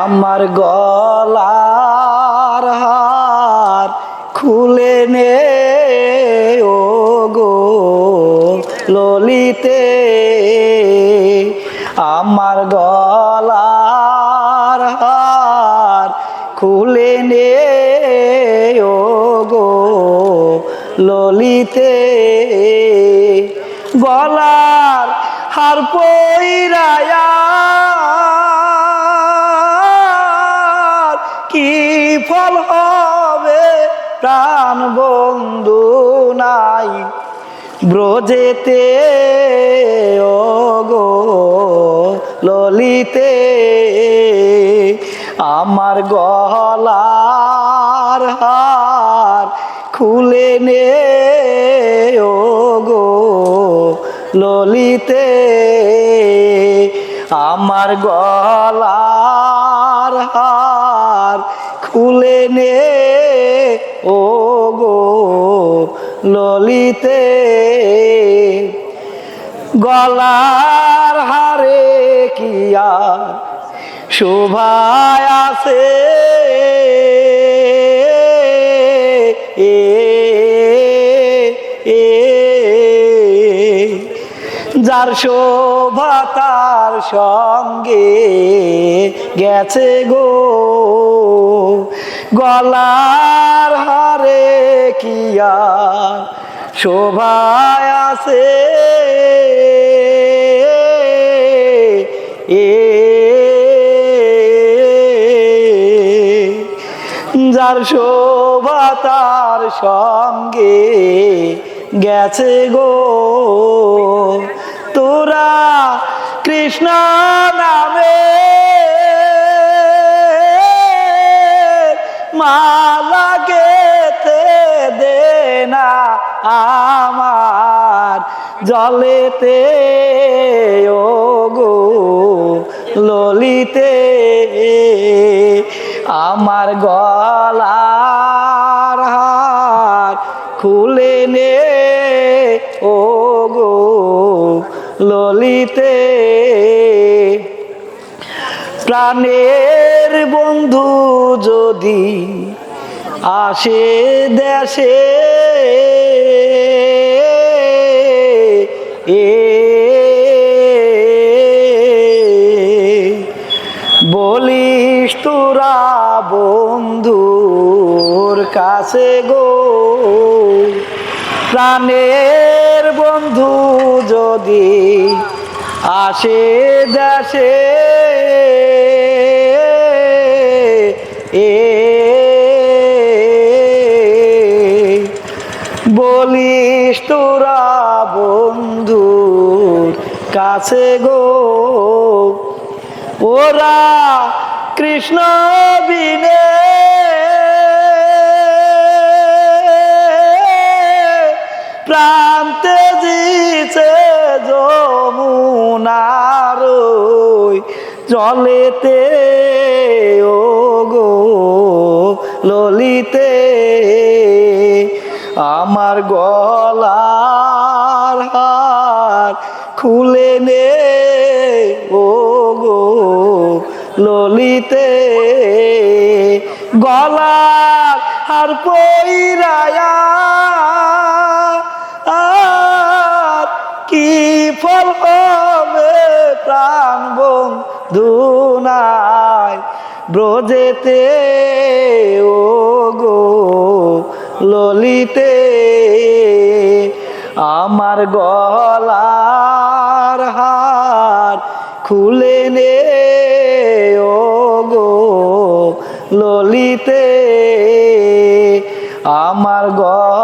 আমার গলার হার খুলে নে, ও গো ললিতে। আমার গলার হার খুলে নে, ও গো ললিতে। গলার হার পইরায়া হবে প্রাণ বন্ধু নাই। ব্রজেতে ও গো ললিতে, আমার গলার হার খুলে নে ও গো ললিতে, আমার গলার হার খুলে নে। ও গো ললিতে গলার হারে কিয়া শোভায় আছে? এ যার শোভা তার সঙ্গে গেছে গো। গলার হারে কিয়া শোভায় আছে? এ যার শোভা তার সঙ্গে গেছে গো। কৃষ্ণ নামে মালা গেতে দে না আমার জলেতে, ও গো ললিতে। আমার গলার হার খুলে নে, ও গো ললিতে। প্রাণের বন্ধু যদি আসে দেশে এ বলিস তোরা বন্ধুর কাছে গো। প্রাণের বন্ধু যদি আসে দেশে এ বলিস তোরা বন্ধুর কাছে গো। ওরা কৃষ্ণ বিনে প্রান্তে জিছে যমুনার জলেতে ও গো ললিতে। আমার গলার হার খুলে নে ও গো ললিতে। গলার হার পইরায়া কি ফল হবে প্রাণ বন্ধু নাই? ব্রজেতে ও গো ললিতে, আমার গলার হার খুলে নে ও গো ললিতে, আমার গলার